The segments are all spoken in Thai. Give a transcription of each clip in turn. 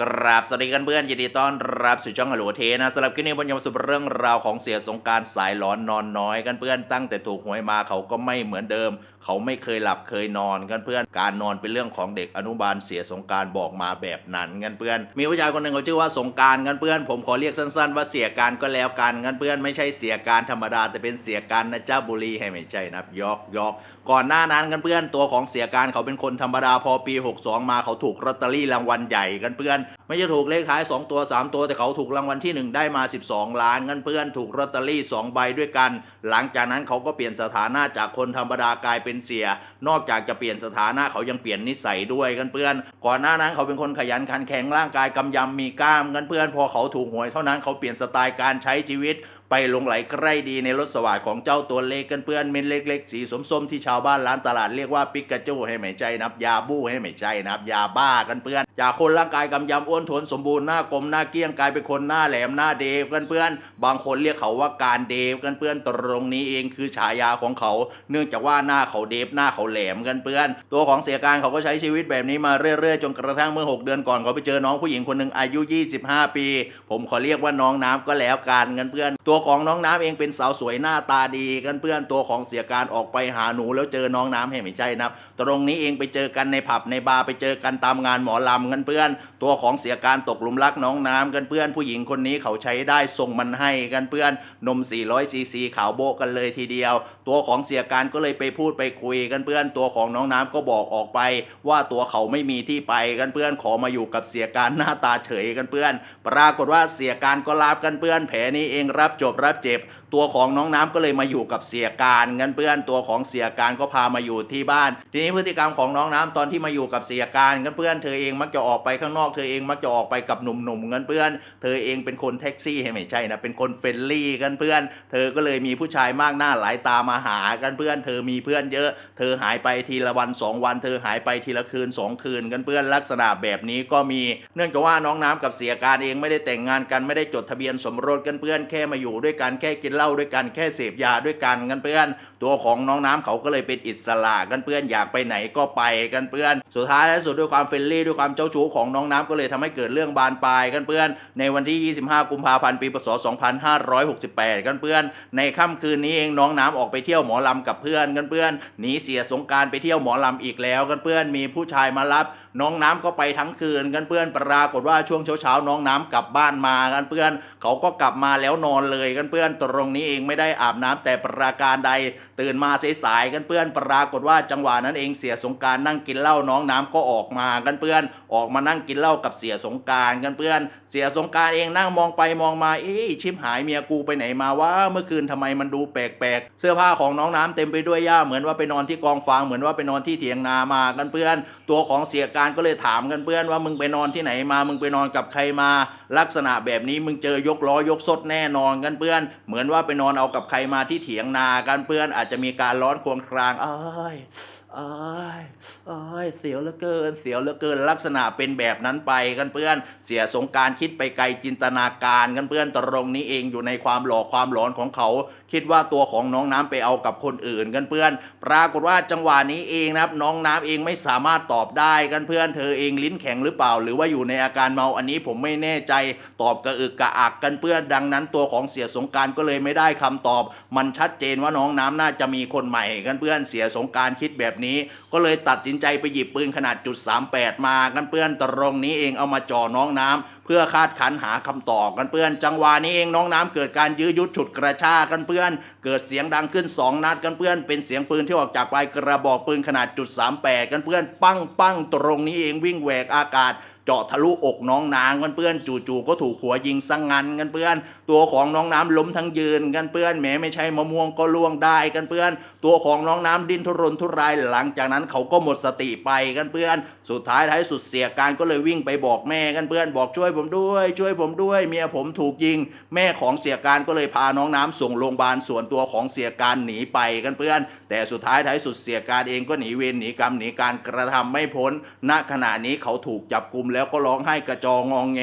กราบสวัสดีกันเพื่อนยินดีต้อนรับสู่ช่องอลัวเทนะสำหรับคลิปนี้บนยมสุดเรื่องราวของเสียสงการสายหลอนนอนน้อยกันเพื่อนตั้งแต่ถูกหวยมาเขาก็ไม่เหมือนเดิม เขาไม่เคยหลับเคยนอนกันเพื่อน การนอนเป็นเรื่องของเด็กอนุบาลเสียสงการบอกมาแบบนั้นกันเพื่อน มีผู้ชายคนหนึ่งเขาชื่อว่าสงการกันเพื่อน ผมขอเรียกสั้นๆ ว่าเสียการก็แล้วกันกันเพื่อนไม่ใช่เสียการธรรมดาแต่เป็นเสียการนะเจ้าบุรีให้ไม่ใช่นะยอกยอกก่อนหน้านั้นกันเพื่อนตัวของเสียการเขาเป็นคนธรรมดาพอปี 62 มาเขาถูกลอตเตอรี่รางวัลใหญ่กันเพื่อน ไม่ใช่ถูกเลขท้าย 2 ตัว 3 ตัวแต่เขาถูกรางวัลที่ 1 ได้มา 12 ล้านกันเพื่อนถูกลอตเตอรี่2ใบด้วยกัน หลังจากนั้นเขาก็เปลี่ยนสถานะจากคนธรรมดากลายเป็นเสีย นอกจากจะเปลี่ยนสถานะเขายังเปลี่ยนนิสัยด้วยกันเพื่อน ก่อนหน้านั้นเขาเป็นคนขยันขันแข็งร่างกายกำยำมีกล้ามกันเพื่อน พอเขาถูกหวยเท่านั้นเขาเปลี่ยนสไตล์การใช้ชีวิตไปลงไหลใกล้ดีในรถสวัสดของเจ้าตัวเล็กกันเพื่อนเม็ดเล็กๆ สีส้มๆที่ชาวบ้านร้านตลาดเรียกว่าปิกาจูให้ไม่ใจนับยาบู้ให้ไม่ใจนับยาบ้ากันเพื่อนจากคนร่างกายกำยำอ้วนทวนสมบูรณ์หน้ากลมหน้าเกี้ยงกลายเป็นคนหน้าแหลมหน้าเดฟกันเพื่อนบางคนเรียกเขาว่าการเดฟกันเพื่อนตรงนี้เองคือฉายาของเขา เนื่องจากว่าหน้าเขาเดฟหน้าเขาแหลมกันเพื่อน ตัวของเสียการเขาก็ใช้ชีวิตแบบนี้มาเรื่อยๆ จนกระทั่งเมื่อ 6 เดือนก่อนเขาไปเจอน้องผู้หญิงคนหนึ่งอายุ 25 ปี ผมขอเรียกว่าน้องน้ำก็แล้วกันกันเพื่อนตัววของน้องน้ำเองเป็นสาวสวยหน้าตาดีกันเพื่อนตัวของเสียการออกไปหาหนูแล้วเจอน้องน้ำให้ไม่ใช่นะครับตรงนี้เองไปเจอกันในผับในบาร์ไปเจอกันตามงานหมอลำกันเพื่อน ตัวของเสียการตกหลุมรักน้องน้ำกันเพื่อน ผู้หญิงคนนี้เขาใช้ได้ส่งมันให้กันเพื่อนนม 400 ซีซีขาวโบกันเลยทีเดียว ตัวของเสียการก็เลยไปพูดไปคุยกันเพื่อน ตัวของน้องน้ำก็บอกออกไป ว่าตัวเขาไม่มีที่ไปกันเพื่อนขอมาอยู่กับเสียการหน้าตาเฉยกันเพื่อน ปรากฏว่าเสียการก็รับกันเพื่อนแผลนี้เองรับจบรับเจ็บ ตัวของน้องน้ำก็เลยมาอยู่กับเสียการกันเพื่อนตัวของเสียการก็พามาอยู่ที่บ้าน ทีนี้พฤติกรรมของน้องน้ำตอนที่มาอยู่กับเสียการกันเพื่อนเธอเองมักจะออกไปข้างนอกเธอเองมักจะออกไปกับหนุ่มๆกันเพื่อน เธอเองเป็นคนแท็กซี่ให้ไม่ใช่นะเป็นคนเฟรนลี่กันเพื่อน เธอก็เลยมีผู้ชายมากหน้าหลายตามาหากันเพื่อน เธอมีเพื่อนเยอะ เธอหายไปทีละวันสองวัน เธอหายไปทีละคืนสองคืนกันเพื่อนลักษณะแบบนี้ก็มี เนื่องจากว่าน้องน้ำกับเสียการเองไม่ได้แต่งงานกันไม่ได้จดทะเบียนสมรสกันเพื่อนแค่มาอยู่ด้วยกันแค่กินเหล้าด้วยกันแค่เสพยาด้วยกันกันเพื่อน ตัวของน้องน้ำเขาก็เลยเป็นอิสระกันเพื่อนอยากไปไหนก็ไปกันเพื่อน สุดท้ายและสุดด้วยความเฟรนลี่ด้วยความเจ้าชู้ของน้องน้ำก็เลยทำให้เกิดเรื่องบานปลายกันเพื่อน ในวันที่ 25 กุมภาพันธ์ปีพศ 2568 กันเพื่อน ในค่ำคืนนี้เองน้องน้ำออกไปเที่ยวหมอลำกับเพื่อนกันเพื่อนหนีเสียสงการไปเที่ยวหมอลำอีกแล้วกันเพื่อนมีผู้ชายมารับ น้องน้ำก็ไปทั้งคืนกันเพื่อนปรากฏว่าช่วงเช้าๆน้องน้ำกลับบ้านมากันเพื่อน เขาก็กลับมาแล้วนอนเลยกันเพื่อนตรงนี้เองไม่ได้อาบน้ำแต่ประการใดตื่นมาสายๆกันเพื่อนปรากฏว่าจังหวะนั้นเองเสียสงการนั่งกินเหล้าน้องน้ำก็ออกมากันเพื่อน ออกมานั่งกินเหล้ากับเสียสงการกันเพื่อน สียสงการเองนั่งมองไปมองมาเอ๊ะชิมหายเมียกูไปไหนมาว่าเมื่อคืนทำไมมันดูแปลกๆ เสื้อผ้าของน้องน้ำเต็มไปด้วยหญ้าเหมือนว่าไปนอนที่กองฟางเหมือนว่าไปนอนที่เถียงนามากันเพื่อน ตัวของเสียการก็เลยถามกันเพื่อนว่ามึงไปนอนที่ไหนมา มึงไปนอนกับใครมา ลักษณะแบบนี้มึงเจอยกล้อยกซดแน่นอนกันเพื่อน เหมือนว่าไปนอนเอากับใครมาที่เถียงนากันเพื่อนอาจจะมีการร้อนควงครางเอ้ย อ้ายอ้ายเสียวเหลือเกิน เสียวเหลือเกินลักษณะเป็นแบบนั้นไปกันเพื่อน เสียสงการคิดไปไกลจินตนาการกันเพื่อนตรงนี้เองอยู่ในความหลอกความหลอนของเขา คิดว่าตัวของน้องน้ำไปเอากับคนอื่นกันเพื่อน ปรากฏว่าจังหวะนี้เองนะครับ น้องน้ำเองไม่สามารถตอบได้กันเพื่อนเธอเองลิ้นแข็งหรือเปล่า หรือว่าอยู่ในอาการเมาอันนี้ผมไม่แน่ใจตอบกระอึกกระอักกันเพื่อนดังนั้นตัวของเสียสงการก็เลยไม่ได้คำตอบ มันชัดเจนว่าน้องน้ำน่าจะมีคนใหม่กันเพื่อนเสียสงการคิดแบบนี้ก็เลยตัดสินใจไปหยิบปืนขนาดจุด38 มากันเพื่อนตรงนี้เองเอามาจ่อน้องน้ำเพื่อคาดขันหาคำตอบกันเพื่อน จังหวะนี้เองน้องน้ำเกิดการยื้อยุดฉุดกระชากกันเพื่อน เกิดเสียงดังขึ้นสองนัดกันเพื่อน เป็นเสียงปืนที่ออกจากปลายกระบอกปืนขนาดจุด38 กันเพื่อน ปั้งปั้งตรงนี้เองวิ่งแหวกอากาศ เจาะทะลุอกน้องนางกันเพื่อนจู่ๆก็ถูกหัวยิงสังงันกันเพื่อน ตัวของน้องน้ำล้มทั้งยืนกันเพื่อนแม้ไม่ใช่มะม่วงก็ล่วงได้กันเพื่อน ตัวของน้องน้ำดิ้นทุรนทุรายหลังจากนั้นเขาก็หมดสติไปกันเพื่อน สุดท้ายท้ายสุดเสียการก็เลยวิ่งไปบอกแม่กันเพื่อนบอกช่วยผมด้วย ช่วยผมด้วย เมียผมถูกยิง แม่ของเสียการก็เลยพาน้องน้ำส่งโรงพยาบาลส่วนตัวของเสียการหนีไปกันเพื่อน แต่สุดท้ายท้ายสุดเสียการเองก็หนีเวรหนีกรรมหนีการกระทำไม่พ้นณขณะนี้เขาถูกจับกลุ่มแล้วก็ร้องไห้กระจองงองแง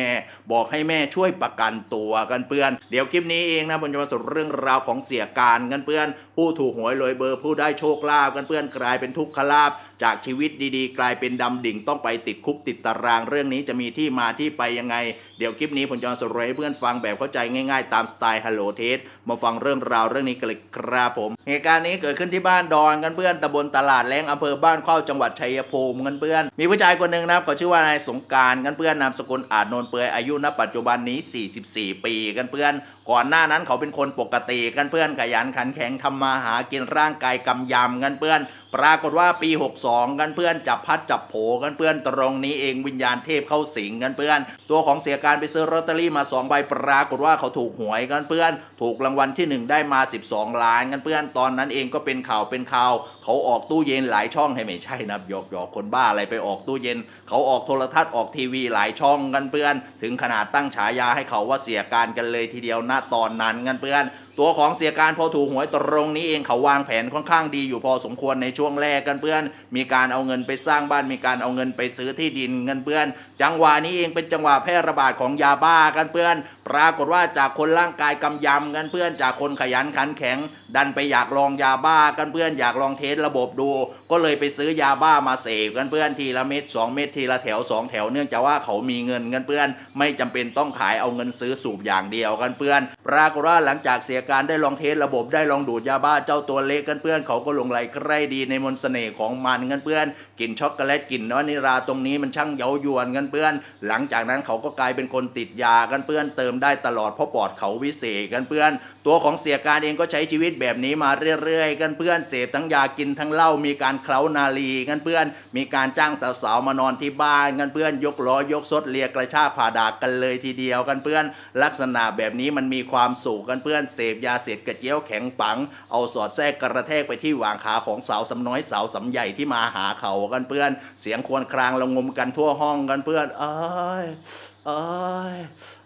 บอกให้แม่ช่วยประกันตัวกันเพื่อน เดี๋ยวคลิปนี้เองนะผมจะมาสรุปเรื่องราวของเสียการกันเพื่อน ผู้ถูกหวยรวยเบอร์ผู้ได้โชคลาภกันเพื่อนกลายเป็นทุกขลาภ จากชีวิตดีๆ กลายเป็นดำดิ่งต้องไปติดคุกติดตารางเรื่องนี้จะมีที่มาที่ไปยังไง เดี๋ยวคลิปนี้ผมจะสรุปให้เพื่อนฟังแบบเข้าใจง่ายๆ ตามสไตล์ฮัลโหลเทสมาฟังเรื่องราวเรื่องนี้กันเลยครับผม เหตุการณ์นี้เกิดขึ้นที่บ้านดอนกันเพื่อนตำบลตลาดแรงอำเภอบ้านเข้าจังหวัดชัยภูมิกันเพื่อน มีผู้ชายคนหนึ่งนะครับเขาชื่อว่านายสงการกันเพื่อนนามสกุลอาจนนเปื่อยอายุณปัจจุบันนี้ 44 ปีกันเพื่อน ก่อนหน้านั้นเขาเป็นคนปกติกันเพื่อนขยันขันแข็งทำมาหากินร่างกายกำยำกันเพื่อน ปรากฏว่าปี 62 กันเพื่อนจับพัดจับโผกันเพื่อนตรงนี้เองวิญญาณเทพเข้าสิงกันเพื่อน ตัวของเสียการไปซื้อลอตเตอรี่มา2ใบปรากฏว่าเขาถูกหวยกันเพื่อน ถูกรางวัลที่ 1 ได้มา 12 ล้านกันเพื่อนตอนนั้นเองก็เป็นข่าวเป็นข่าวเขาออกตู้เย็นหลายช่องให้ไม่ใช่นะหยอกหยอกคนบ้าอะไรไปออกตู้เย็น เขาออกโทรทัศน์ออกทีวีหลายช่องกันเพื่อน ถึงขนาดตั้งฉายาให้เขาว่าเสียการกันเลยทีเดียวณตอนนั้นกันเพื่อนตัวของเสียการพอถูกหวยตรงนี้เองเขาวางแผนค่อนข้างดีอยู่พอสมควรในช่วงแรกกันเพื่อน มีการเอาเงินไปสร้างบ้านมีการเอาเงินไปซื้อที่ดินเงินเพื่อน จังหวะนี้เองเป็นจังหวะแพร่ระบาดของยาบ้ากันเพื่อน ปรากฏว่าจากคนร่างกายกำยำกันเพื่อนจากคนขยันขันแข็ง ดันไปอยากลองยาบ้ากันเพื่อนอยากลองเทสระบบดู ก็เลยไปซื้อยาบ้ามาเสพกันเพื่อนทีละเม็ดสองเม็ดทีละแถวสองแถวเนื่องจากว่าเขามีเงินกันเพื่อน ไม่จำเป็นต้องขายเอาเงินซื้อสูบอย่างเดียวกันเพื่อน ปรากฏว่าหลังจากเสียการได้ลองเทสระบบได้ลองดูดยาบ้าเจ้าตัวเล็กกันเพื่อน เขาก็หลงไหลใคร่ดีในมนต์เสน่ห์ของมันกันเพื่อนกลิ่นช็อกโกแลตกลิ่นน้อนิราตรงนี้มันช่างเย้ายวนกันเพื่อน หลังจากนั้นเขาก็กลายเป็นคนติดยากันเพื่อนเติมได้ตลอดเพราะปอดเขาวิเศษกันเพื่อน ตัวของเสียการเองก็ใช้ชีวิตแบบนี้มาเรื่อยๆ กันเพื่อนเสพทั้งยากินทั้งเหล้ามีการเคล้านาลีกันเพื่อน มีการจ้างสาวๆมานอนที่บ้านกันเพื่อนยกล้อยกซดเลียกระชากผ่าดากกันเลยทีเดียวกันเพื่อน ลักษณะแบบนี้มันมีความสุขกันเพื่อนเสพยาเสพกระเจียวแข็งปัง เอาสอดแทรกกระแทกไปที่หว่างขาของสาวสำน้อยสาวสำใหญ่ที่มาหาเขากันเพื่อน เสียงควรครางระงมกันทั่วห้องกันเพื่อนเอ้ยเอ้ย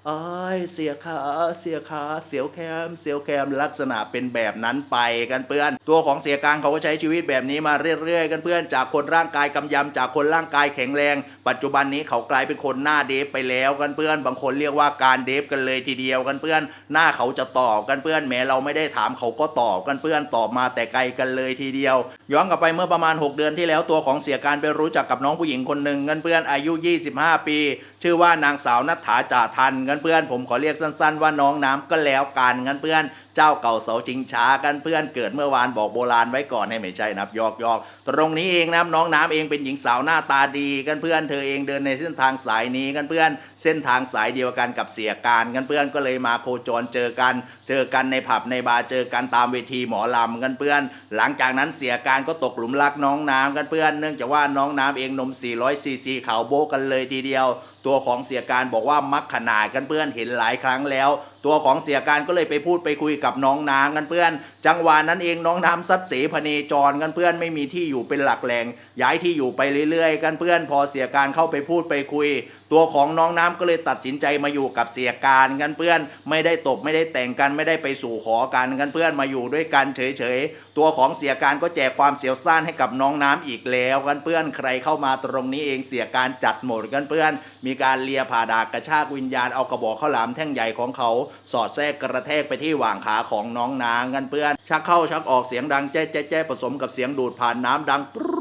อ้ยเสียขาเสียขาเสียวแคมเสียวแคมลักษณะเป็นแบบนั้นไปกันเพื่อน ตัวของเสียกลางเขาก็ใช้ชีวิตแบบนี้มาเรื่อยๆ กันเพื่อนจากคนร่างกายกำยำจากคนร่างกายแข็งแรง ปัจจุบันนี้เขากลายเป็นคนหน้าเดฟไปแล้วกันเพื่อน บางคนเรียกว่าการเดฟกันเลยทีเดียวกันเพื่อน หน้าเขาจะตอบกันเพื่อนแม้เราไม่ได้ถามเขาก็ตอบกันเพื่อนตอบมาแต่ไกลกันเลยทีเดียว ย้อนกลับไปเมื่อประมาณ 6 เดือนที่แล้วตัวของเสียการไปรู้จักกับน้องผู้หญิงคนหนึ่งกันเพื่อนอายุ 25 ปี ชื่อว่านางสาวนัฐาจ่าทันกันเพื่อน ผมขอเรียกสั้น ๆ ว่าน้องน้ำก็แล้วกันกันเพื่อน เจ้าเก่าเสาจิงช้ากันเพื่อนเกิดเมื่อวานบอกโบราณไว้ก่อนให้ไม่ใช่นับยอกยอกตรงนี้เองนะน้องน้ำเองเป็นหญิงสาวหน้าตาดีกันเพื่อนเธอเองเดินในเส้นทางสายนี้กันเพื่อน เส้นทางสายเดียวกันกับเสียการกันเพื่อนก็เลยมาโคจรเจอกัน เจอกันในผับในบาร์เจอกันตามเวทีหมอลำกันเพื่อน หลังจากนั้นเสียการก็ตกหลุมรักน้องน้ำกันเพื่อน เนื่องจากว่าน้องน้ำเองนม 400 ซีซีขาวโบกกันเลยทีเดียว ตัวของเสียการบอกว่ามักขนาดกันเพื่อนเห็นหลายครั้งแล้ว ตัวของเสียการก็เลยไปพูดไปคุยกับน้องน้ำกันเพื่อน จังหวะนั้นเองน้องน้ำซัดเสพเนจรกันเพื่อนไม่มีที่อยู่เป็นหลักแหล่งย้ายที่อยู่ไปเรื่อยๆ กันเพื่อน พอเสียการเข้าไปพูดไปคุย ตัวของน้องน้ำก็เลยตัดสินใจมาอยู่กับเสียการกันเพื่อน ไม่ได้ตบไม่ได้แต่งกันไม่ได้ไปสู่ขอกันกันเพื่อนมาอยู่ด้วยกันเฉยๆ ตัวของเสียการก็แจกความเสียวซ่านให้กับน้องน้ำอีกแล้วกันเพื่อนใครเข้ามาตรงนี้เองเสียการจัดหมดกันเพื่อน มีการเลียผ่าดากกระชากวิญญาณเอากระบอกข้าวหลามแท่งใหญ่ของเขาสอดแทรกกระแทกไปที่หว่างขาของน้องนางกันเพื่อน ชักเข้าชักออกเสียงดังแจ๊ะแจ๊ะแจ๊ะผสมกับเสียงดูดผ่านน้ำดังปร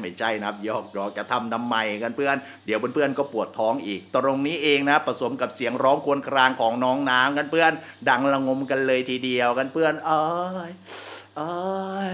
ไม่ใช่นะครับยอกยอกจะทำน้ำใหม่กันเพื่อน เดี๋ยวเพื่อนๆก็ปวดท้องอีก ตรงนี้เองนะผสมกับเสียงร้องควรครางของน้องนางกันเพื่อน ดังระงมกันเลยทีเดียวกันเพื่อนเอ้ยเอ้ย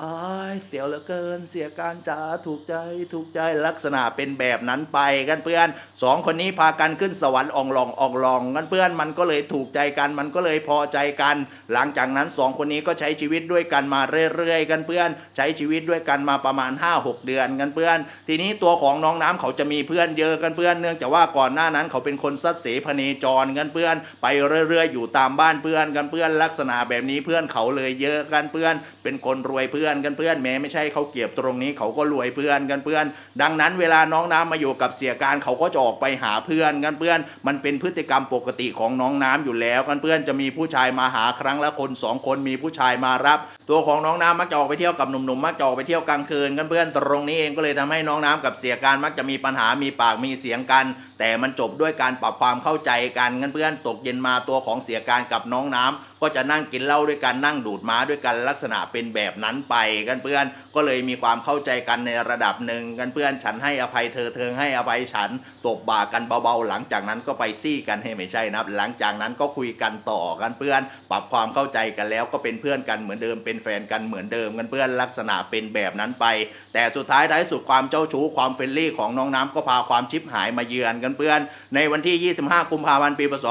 อ้ยเสียวเหลือเกิน เสียการจ๋าถูกใจถูกใจลักษณะเป็นแบบนั้นไปกันเพื่อนสองคนนี้พากันขึ้นสวรรค์อองลองอองลองกันเพื่อนมันก็เลยถูกใจกัน มันก็เลยพอใจกัน หลังจากนั้นสองคนนี้ก็ใช้ชีวิตด้วยกันมาเรื่อยๆ กันเพื่อน ใช้ชีวิตด้วยกันมาประมาณ 5-6 เดือนกันเพื่อน ทีนี้ตัวของน้องน้ำเขาจะมีเพื่อนเยอะกันเพื่อนเนื่องจากว่าก่อนหน้านั้นเขาเป็นคนซัดเสพเนจรกันเพื่อน ไปเรื่อยๆ อยู่ตามบ้านเพื่อนกันเพื่อนลักษณะแบบนี้เพื่อนเขาเลยเยอะกันเพื่อน เป็นคนรวยเพื่อนื่อนกันเพื่อนแม้ไม่ใช่เขาเก็บตรงนี้เขาก็รวยเพื่อนกันเพื่อน ดังนั้นเวลาน้องน้ำมาอยู่กับเสียการเขาก็จะออกไปหาเพื่อนกันเพื่อน มันเป็นพฤติกรรมปกติของน้องน้ำอยู่แล้วกันเพื่อนจะมีผู้ชายมาหาครั้งละคนสองคนมีผู้ชายมารับ ตัวของน้องน้ำมักจะออกไปเที่ยวกับหนุ่มๆมักจะออกไปเที่ยวกลางคืนกันเพื่อนตรงนี้เองก็เลยทำให้น้องน้ำกับเสียการมักจะมีปัญหามีปากมีเสียงกัน แต่มันจบด้วยการปรับความเข้าใจกันกันเพื่อนตกเย็นมาตัวของเสียการกับน้องน้ำ ก็จะนั่งกินเหล้าด้วยกันนั่งดูดม้าด้วยกันลักษณะเป็นแบบนั้นไปกันเพื่อนก็เลยมีความเข้าใจกันในระดับหนึ่งกันเพื่อนฉันให้อภัยเธอเธอให้อภัยฉันตบบ่ากันเบาๆ หลังจากนั้นก็ไปซี่กันให้ไม่ใช่นะครับหลังจากนั้นก็คุยกันต่อกันเพื่อน ปรับความเข้าใจกันแล้วก็เป็นเพื่อนกันเหมือนเดิมเป็นแฟนกันเหมือนเดิมกันเพื่อนลักษณะเป็นแบบนั้นไป แต่สุดท้ายท้ายสุดความเจ้าชู้ความเฟรนลี่ของน้องน้ำก็พาความชิปหายมาเยือนกันเพื่อน ในวันที่ 25 กุมภาพันธ์ปีพศ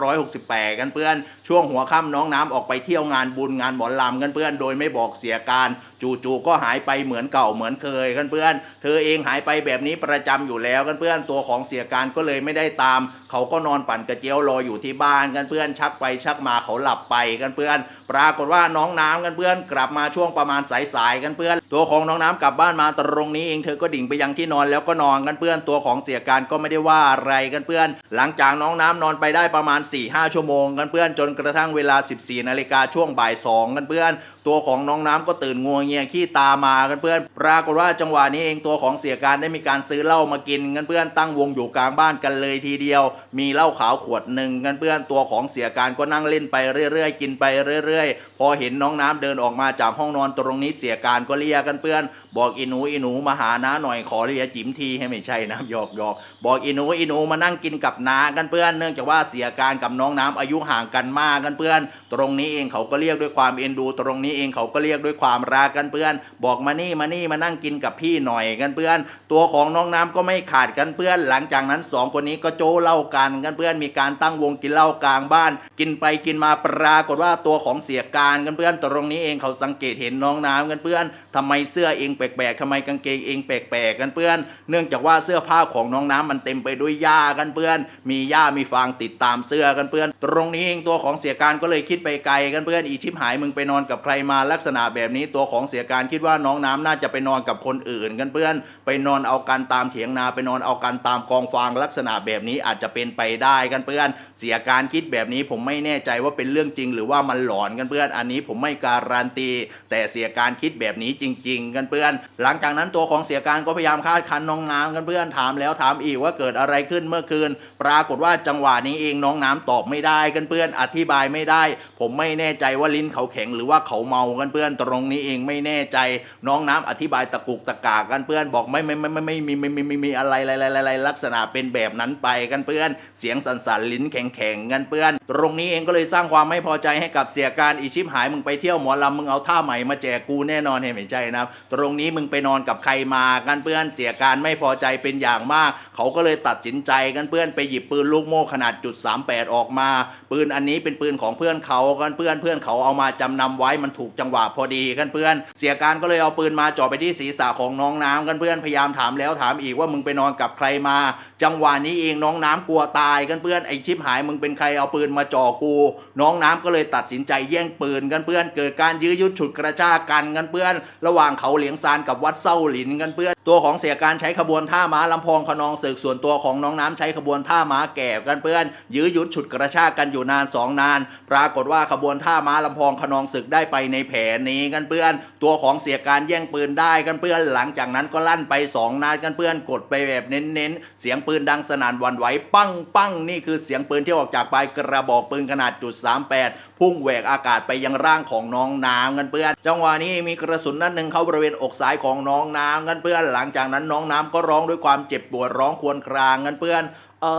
2568 กันเพื่อนช่วงหัวค่ำน้องน้ำออกไปเที่ยวงานบุญงานหมอลำกันเพื่อนโดยไม่บอกเสียการจู่ๆก็หายไปเหมือนเก่าเหมือนเคยกันเพื่อนเธอเองหายไปแบบนี้ประจำอยู่แล้วกันเพื่อนตัวของเสียการก็เลยไม่ได้ตาม เขาก็นอนปั่นกระเจียวรออยู่ที่บ้านกันเพื่อนชักไปชักมาเขาหลับไปกันเพื่อน ปรากฏว่าน้องน้ำกันเพื่อนกลับมาช่วงประมาณสายๆกันเพื่อน ตัวของน้องน้ำกลับบ้านมาตรงนี้เองเธอก็ดิ่งไปยังที่นอนแล้วก็นอนกันเพื่อนตัวของเสียการก็ไม่ได้ว่าอะไรกันเพื่อน หลังจากน้องน้ำนอนไปได้ประมาณ4-5ชั่วโมงกันเพื่อนจนกระทั่งเวลา 14นาฬิกาช่วงบ่าย2กันเพื่อน ตัวของน้องน้ำก็ตื่นงัวเงียขี้ตามากันเพื่อน ปรากฏว่าจังหวะนี้เองตัวของเสียการได้มีการซื้อเหล้ามากินกันเพื่อนตั้งวงอยู่กลางบ้านกันเลยทีเดียว มีเหล้าขาวขวดหนึ่งกันเพื่อนตัวของเสียการก็นั่งเล่นไปเรื่อยๆ กินไปเรื่อยๆ พอเห็นน้องน้ำเดินออกมาจากห้องนอนตรงนี้เสียการก็เรียกกันเพื่อน บอกอีหนูอีหนูมาหาน้าหน่อยขอเรียกจิ๋มทีให้ไม่ใช่นะหยอกหยอกบอกอีหนูอีหนูมานั่งกินกับน้ากันเพื่อน เนื่องจากว่าเสียการกับน้องน้ำอายุห่างกันมากกันเพื่อน ตรงนี้เองเขาก็เรียกด้วยความเอ็นดูตรงนี้เองเขาก็เรียกด้วยความรักกันเพื่อน บอกมานี่มานี่มานั่งกินกับพี่หน่อยกันเพื่อน ตัวของน้องน้ำก็ไม่ขาดกันเพื่อน หลังจากนั้นสองคนนี้ก็โจ้เล้ากันกันเพื่อนมีการตั้งวงกินเหล้ากลางบ้าน กินไปกินมาปรากฏว่าตัวของเสียการกันเพื่อน ตรงนี้เองเขาสังเกตเห็นน้องน้ำกันเพื่อนทำไมเสื้อเองแปลกๆทำไมกางเกงเองแปลกๆกันเพื่อน เนื่องจากว่าเสื้อผ้าของน้องน้ำมันเต็มไปด้วยหญ้ากันเพื่อน มีหญ้ามีฟางติดตามเสื้อกันเพื่อน ตรงนี้เองตัวของเสียการก็เลยคิดไปไกลกันเพื่อนอีชิบหายมึงไปนอนกับใครมาลักษณะแบบนี้ตัวของเสียการคิดว่าน้องน้ำน่าจะไปนอนกับคนอื่นกันเพื่อน ไปนอนเอากันตามเถียงนาไปนอนเอากันตามกองฟางลักษณะแบบนี้อาจจะเป็นไปได้กันเพื่อน เสียการคิดแบบนี้ผมไม่แน่ใจว่าเป็นเรื่องจริง หรือว่ามันหลอนกันเพื่อน อันนี้ผมไม่การันตี แต่เสียการคิดแบบนี้จริง ๆ กันเพื่อน หลังจากนั้นตัวของเสียการก็พยายามคาดคันน้องน้ำกันเพื่อนถามแล้วถามอีกว่าเกิดอะไรขึ้นเมื่อคืน ปรากฏว่าจังหวะนี้เองน้องน้ำตอบไม่ได้กันเพื่อนอธิบายไม่ได้ ผมไม่แน่ใจว่าลิ้นเขาแข็งหรือว่าเขาเมากันเพื่อนตรงนี้เองไม่แน่ใจน้องน้ำอธิบายตะกุกตะกากกันเพื่อนบอกไม่ไม่ไม่ไม่ไม่มีไม่มีไม่มีอะไรอะไรอะไรลักษณะเป็นแบบนั้นไปกันเพื่อนเสียงสันสันๆลิ้นแข็งแข็งๆกันเพื่อน ตรงนี้เองก็เลยสร้างความไม่พอใจให้กับเสียการอีชิบหายมึงไปเที่ยวหมอลำมึงเอาท่าใหม่มาแจกกูแน่นอนเห็นไหมใช่นะครับตรงนี้มึงไปนอนกับใครมากันเพื่อนเสียการไม่พอใจเป็นอย่างมาก เขาก็เลยตัดสินใจกันเพื่อนไปหยิบปืนลูกโม่ขนาดจุด38ออกมา ปืนอันนี้เป็นปืนของเพื่อนเขากันเพื่อนเพื่อนเขาเอามาจำนำไว้มันถูกจังหวะพอดีกันเพื่อน เสียการก็เลยเอาปืนมาจ่อไปที่ศีรษะของน้องน้ำกันเพื่อนพยายามถามแล้วถามอีกว่ามึงไปนอนกับใครมา จังหวะนี้เองน้องน้ำกลัวตายกันเพื่อนไอชิบหายมึงเป็นใครเอาปืนมาจ่อกู น้องน้ำก็เลยตัดสินใจแย่งปืนกันเพื่อน เกิดการยื้อยุดฉุดกระชากกันกันเพื่อน ระหว่างเขาเหลียงซานกับวัดเส้าหลินกันเพื่อน ตัวของเสียการใช้ขบวนท่าม้าลำพองขนองศึกส่วนตัวของน้องน้ำใช้ขบวนท่าม้าแก่กันเพื่อน ยื้อยุดฉุดกระชากกันอยู่นานสองนาน ปรากฏว่าขบวนท่าม้าลำพองขนองศึกได้ไปในแผนนี้กันเพื่อน ตัวของเสียการแย่งปืนได้กันเพื่อน หลังจากนั้นก็ลั่นไปสองนัดกันเพื่อนกดไปแบบเน้นๆเสียงปืนดังสนั่นวันไหวปังปังนี่คือเสียงปืนที่ออกจากปลายกระบอกปืนขนาดจุด38พุ่งแหวกอากาศไปยังร่างของน้องน้ำกันเพื่อนจังหวะนี้มีกระสุนนัดหนึ่งเข้าบริเวณอกซ้ายของน้องน้ำกันเพื่อน หลังจากนั้นน้องน้ำก็ร้องด้วยความเจ็บปวดร้องครวญครางกันเพื่อน เอ้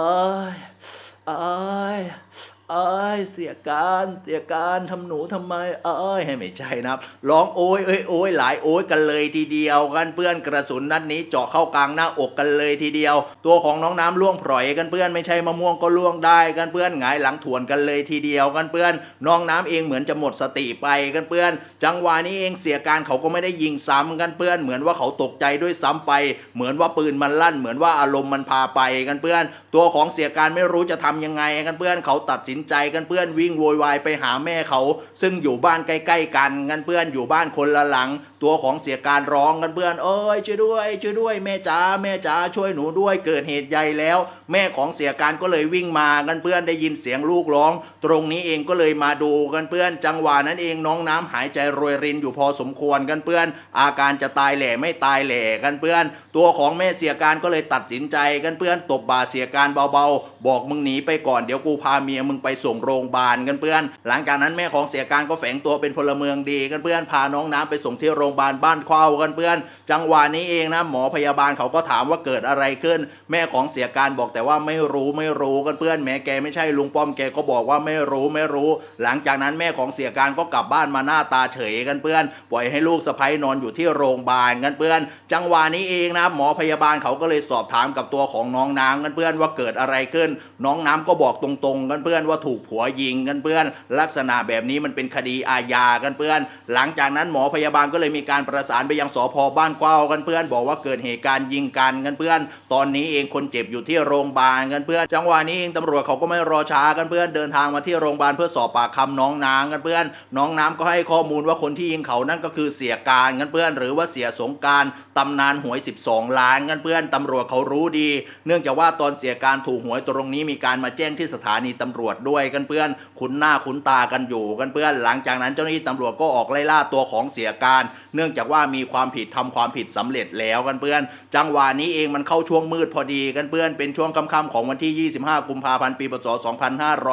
ยเอ้ย เอ้ยเสียการเสียการทำหนูทำไม เอ้ยให้ไม่ใช่นะครับร้องโอ้ยเอ้ยโอ้ยหลายโอ้ยกันเลยทีเดียวกันเพื่อนกระสุนนัดนี้เจาะเข้ากลางหน้าอกกันเลยทีเดียว ตัวของน้องน้ำล่วงพลอยกันเพื่อนไม่ใช่มะม่วงก็ล่วงได้กันเพื่อนหงายหลังถวนกันเลยทีเดียวกันเพื่อน น้องน้ำเองเหมือนจะหมดสติไปกันเพื่อน จังหวะนี้เองเสียการเขาก็ไม่ได้ยิงซ้ำกันเพื่อน เหมือนว่าเขาตกใจด้วยซ้ำไป เหมือนว่าปืนมันลั่น เหมือนว่าอารมณ์มันพาไปกันเพื่อน ตัวของเสียการไม่รู้จะทำยังไงกันเพื่อนเขาตัดสินใจกันเพื่อนวิ่งโวยวายไปหาแม่เขา ซึ่งอยู่บ้านใกล้ ๆ กันกันเพื่อนอยู่บ้านคนละหลัง ตัวของเสียการร้องกันเพื่อนเอ้ยช่วยด้วยช่วยด้วยแม่จ๋าแม่จ๋าช่วยหนูด้วยเกิดเหตุใหญ่แล้ว แม่ของเสียการก็เลยวิ่งมากันเพื่อนได้ยินเสียงลูกร้อง ตรงนี้เองก็เลยมาดูกันเพื่อนจังหวะนั้นเองน้องน้ำหายใจรวยรินอยู่พอสมควรกันเพื่อน อาการจะตายแหล่ไม่ตายแหล่กันเพื่อน ตัวของแม่เสียการก็เลยตัดสินใจกันเพื่อนตบบ่าเสียการเบาๆ บอกมึงหนีไปก่อนเดี๋ยวกูพาเมียมึงไปส่งโรงพยาบาลกันเพื่อน หลังจากนั้นแม่ของเสียการก็แฝงตัวเป็นพลเมืองดีกันเพื่อนพาน้องน้ำไปส่งที่โรงพยาบาลบ้านเข้ากันเพื่อน จังหวะนี้เองนะหมอพยาบาลเขาก็ถามว่าเกิดอะไรขึ้น แม่ของเสียการบอกแต่ว่าไม่รู้ไม่รู้กันเพื่อนแม้แกไม่ใช่ลุงป้อมแกก็บอกว่าไม่รู้ไม่รู้ หลังจากนั้นแม่ของเสียการก็กลับบ้านมาหน้าตาเฉยกันเพื่อน ปล่อยให้ลูกสะใภ้นอนอยู่ที่โรงพยาบาลกันเพื่อน จังหวะนี้เองนะหมอพยาบาลเขาก็เลยสอบถามกับตัวของน้องน้ำกันเพื่อนว่าเกิดอะไรขึ้น น้องน้ำก็บอกตรงๆกันเพื่อนว่าถูกผัวยิงกันเพื่อน ลักษณะแบบนี้มันเป็นคดีอาญากันเพื่อน หลังจากนั้นหมอพยาบาลก็เลยมีการประสานไปยังสพบ้านกว้าวกันเพื่อน บอกว่าเกิดเหตุการณ์ยิงกันกันเพื่อน ตอนนี้เองคนเจ็บอยู่ที่โรงพยาบาลกันเพื่อน จังหวะนี้เองตำรวจเขาก็ไม่รอช้ากันเพื่อน เดินทางมาที่โรงพยาบาลเพื่อสอบปากคำน้องนางกันเพื่อน น้องน้ำก็ให้ข้อมูลว่าคนที่ยิงเขานั่นก็คือเสียการกันเพื่อน หรือว่าเสียสงการตำนานหวย 12 ล้านกันเพื่อนตำรวจเขารู้ดี เนื่องจากว่าตอนเสียการถูกหวยตรงนี้มีการมาแจ้งที่สถานีตำรวจด้วยกันเพื่อน คุ้นหน้าคุ้นตากันอยู่กันเพื่อน หลังจากนั้นเจ้าหน้าที่ตำรวจก็ออกไล่ล่าตัวของเสียการ เนื่องจากว่ามีความผิดทำความผิดสำเร็จแล้วกันเพื่อน จังหวะนี้เองมันเข้าช่วงมืดพอดีกันเพื่อน เป็นช่วงค่ำๆของวันที่ 25 กุมภาพันธ์ ปีพศ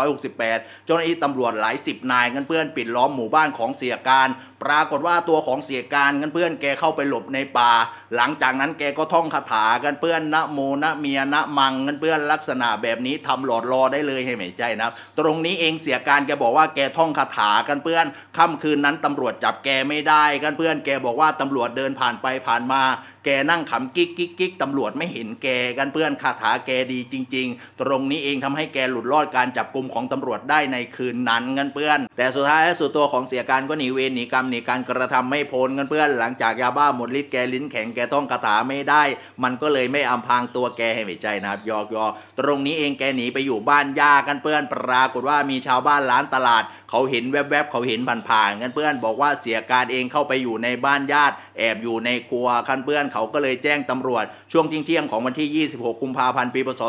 2568 เจ้าหน้าที่ตำรวจหลายสิบนายกันเพื่อน ปิดล้อมหมู่บ้านของเสียการ ปรากฏว่าตัวของเสียการกันเพื่อนแกเข้าไปหลบในป่า หลังจากนั้นแกก็ท่องคาถากันเพื่อนนะโมนะเมียนะมังกันเพื่อนลักษณะแบบนี้ทำหลอดรอได้เลยให้ไม่ใจนะตรงนี้เองเสียการแกบอกว่าแกท่องคาถากันเพื่อนค่ำคืนนั้นตำรวจจับแกไม่ได้กันเพื่อนแกบอกว่าตำรวจเดินผ่านไปผ่านมา แกนั่งขำกิ๊กกิ๊กกิ๊กตำรวจไม่เห็นแกกันเพื่อนคาถาแกดีจริง ๆ ตรงนี้เองทำให้แกหลุดรอดการจับกลุ่มของตำรวจได้ในคืนนั้นกันเพื่อน แต่สุดท้ายและสุดตัวของเสียการก็หนีเวรหนีกรรมหนีการกระทำไม่พ้นกันเพื่อน หลังจากยาบ้าหมดฤทธิ์แกลิ้นแข็งแกต้องคาถาไม่ได้ มันก็เลยไม่อำพางตัวแกให้ไม่ใจนะครับยอกยอตรงนี้เองแกหนีไปอยู่บ้านยากันเพื่อน ปรากฏว่ามีชาวบ้านร้านตลาด เขาเห็นแวบๆเขาเห็นผ่านๆกันเพื่อน บอกว่าเสียการเองเข้าไปอยู่ในบ้านญาติ แอบอยู่ในครัวคันเพื่อนเขาก็เลยแจ้งตำรวจช่วงเที่ยงของวันที่ 26 กุมภาพันธ์ ปี พศ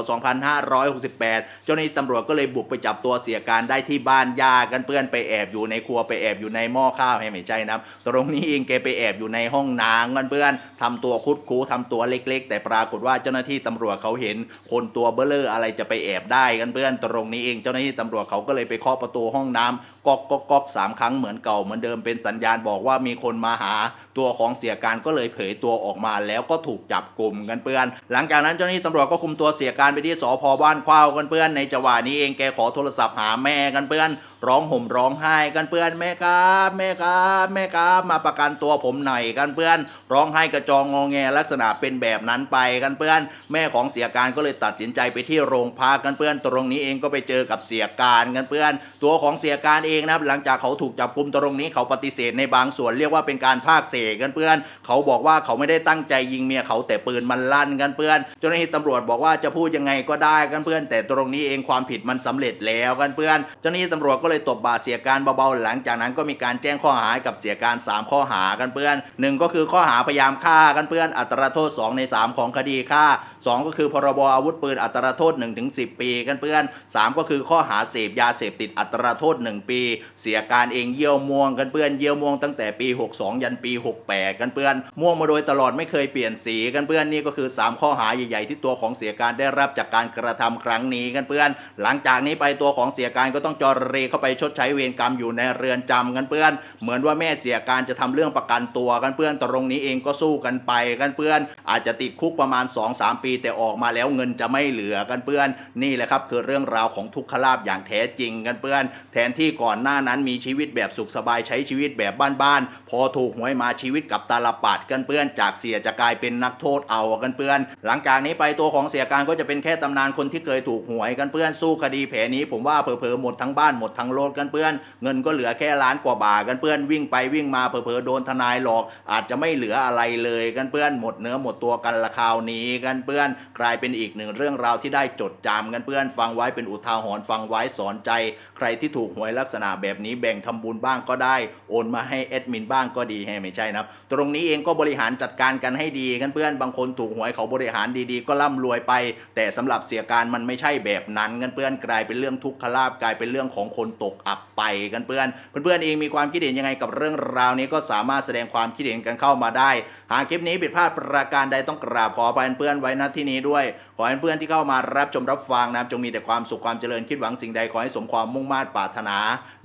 2568 เจ้าหน้าที่ตำรวจก็เลยบุกไปจับตัวเสียการได้ที่บ้านญากันเพื่อนไปแอบอยู่ในครัวไปแอบอยู่ในหม้อข้าวให้ไม่ใจนะตรงนี้เองแกไปแอบอยู่ในห้องน้ำกันเพื่อนทำตัวคุดคูทำตัวเล็ก ๆ แต่ปรากฏว่าเจ้าหน้าที่ตำรวจเขาเห็นคนตัวเบลเลอร์อะไรจะไปแอบได้กันเพื่อนตรงนี้เองเจ้าหน้าที่ตำรวจเขาก็เลยไปเคาะประตูห้องน้ำ ก๊อกก๊อกก๊อกสามครั้งเหมือนเก่าเหมือนเดิมเป็นสัญญาณบอกว่ามีคนมาหาตัวของเสียการก็เลยเผยตัวออกมาแล้วก็ถูกจับกลุ่มกันเพื่อน หลังจากนั้นเจ้าหน้าที่ตำรวจก็คุมตัวเสียการไปที่สพบ้านควาวกันเพื่อนในจังหวะนี้เองแกขอโทรศัพท์หาแม่กันเพื่อนร้องห่มร้องไห้กันเพื่อนแม่ครับแม่ครับแม่ครับมาประกันตัวผมหน่อยกันเพื่อน ร้องไห้กระจองงอแงลักษณะเป็นแบบนั้นไปกันเพื่อน แม่ของเสียการก็เลยตัดสินใจไปที่โรงพักกันเพื่อน ตรงนี้เองก็ไปเจอกับเสียการกันเพื่อน ตัวของเสียการเองนะครับหลังจากเขาถูกจับกุมตรงนี้เขาปฏิเสธในบางส่วนเรียกว่าเป็นการภาคเศษกันเพื่อน เขาบอกว่าเขาไม่ได้ตั้งใจยิงเมียเขาแต่ปืนมันลั่นกันเพื่อนเจ้าหน้าที่ตำรวจบอกว่าจะพูดยังไงก็ได้กันเพื่อน แต่ตรงนี้เองความผิดมันสำเร็จแล้วกันเพื่อนเจ้าหน้าที่ตำรวจก็็เลยตบบาเสียการเบาๆ หลังจากนั้นก็มีการแจ้งข้อหากับเสียการ 3 ข้อหากันเพื่อนหนึ่งก็คือข้อหาพยายามฆ่ากันเพื่อน อัตราโทษ 2 ใน 3 ของคดีฆ่า 2 ก็คือพรบอาวุธปืนอัตราโทษ 1-10 ปีกันเพื่อน 3 ก็คือข้อหาเสพยาเสพติดอัตราโทษ 1 ปี เสียการเองเยี่ยวม่วงกันเพื่อนเยี่ยวม่วงตั้งแต่ปี 62 ยันปี 68 กันเพื่อน ม่วงมาโดยตลอดไม่เคยเปลี่ยนสีกันเพื่อนนี่ก็คือ 3 ข้อหาใหญ่ๆที่ตัวของเสียการได้รับจากการกระทำครั้งนี้กันเพื่อน หลังจากนี้ไปตัวของเสียการก็ต้องจอรเรเข้าไปชดใช้เวรกรรมอยู่ในเรือนจำกันเพื่อน เหมือนว่าแม่เสียการจะทำเรื่องประกันตัวกันเพื่อนตรงนี้เองก็สู้กันไปกันเพื่อน อาจจะติดคุกประมาณ 2-3 ปี แต่ออกมาแล้วเงินจะไม่เหลือกันเพื่อน นี่แหละครับคือเรื่องราวของทุกขลาบอย่างแท้จริงกันเพื่อน แทนที่ก่อนหน้านั้นมีชีวิตแบบสุขสบายใช้ชีวิตแบบบ้านๆพอถูกหวยมาชีวิตกับตาลปัดกันเพื่อน จากเสียจะกลายเป็นนักโทษเอากันเพื่อน หลังจากนี้ไปตัวของเสียการก็จะเป็นแค่ตำนานคนที่เคยถูกหวยกันเพื่อนสู้คดีแผลนี้ ผมว่าเผลอๆหมดทั้งบ้านหมดทั้งรถกันเพื่อน เงินก็เหลือแค่ล้านกว่าบาทกันเพื่อนวิ่งไปวิ่งมาเผลอๆโดนทนายหลอก อาจจะไม่เหลืออะไรเลยกันเพื่อนหมดเนื้อหมดตัวกันละคราวนี้กันเพื่อน กลายเป็นอีกหนึ่งเรื่องราวที่ได้จดจำกันเพื่อน ฟังไว้เป็นอุทาหรณ์ฟังไว้สอนใจ ใครที่ถูกหวยลักษณะแบบนี้แบ่งทำบุญบ้างก็ได้ โอนมาให้แอดมินบ้างก็ดีให้ไม่ใช่นะตรงนี้เองก็บริหารจัดการกันให้ดีกันเพื่อนบางคนถูกหวยเขาบริหารดีๆ ก็ร่ำรวยไป แต่สำหรับเสียการมันไม่ใช่แบบนั้นกันเพื่อนกลายเป็นเรื่องทุกขลาบกลายเป็นเรื่องของคนตกอับไปกันเพื่อนเพื่อนๆเองมีความคิดเห็นยังไงกับเรื่องราวนี้ก็สามารถแสดงความคิดเห็นกันเข้ามาได้ หากคลิปนี้ผิดพลาดประการใดต้องกราบขออภัยเพื่อนไว้ณที่นี้ด้วย ขอให้เพื่อนที่เข้ามารับชมรับฟังนะจงมีแต่ความสุขความเจริญคิดหวังสิ่งใดขอให้สมความมุ่งมา่ปรารถนา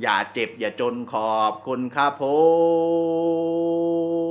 อย่าเจ็บอย่าจนขอบคุณครับผม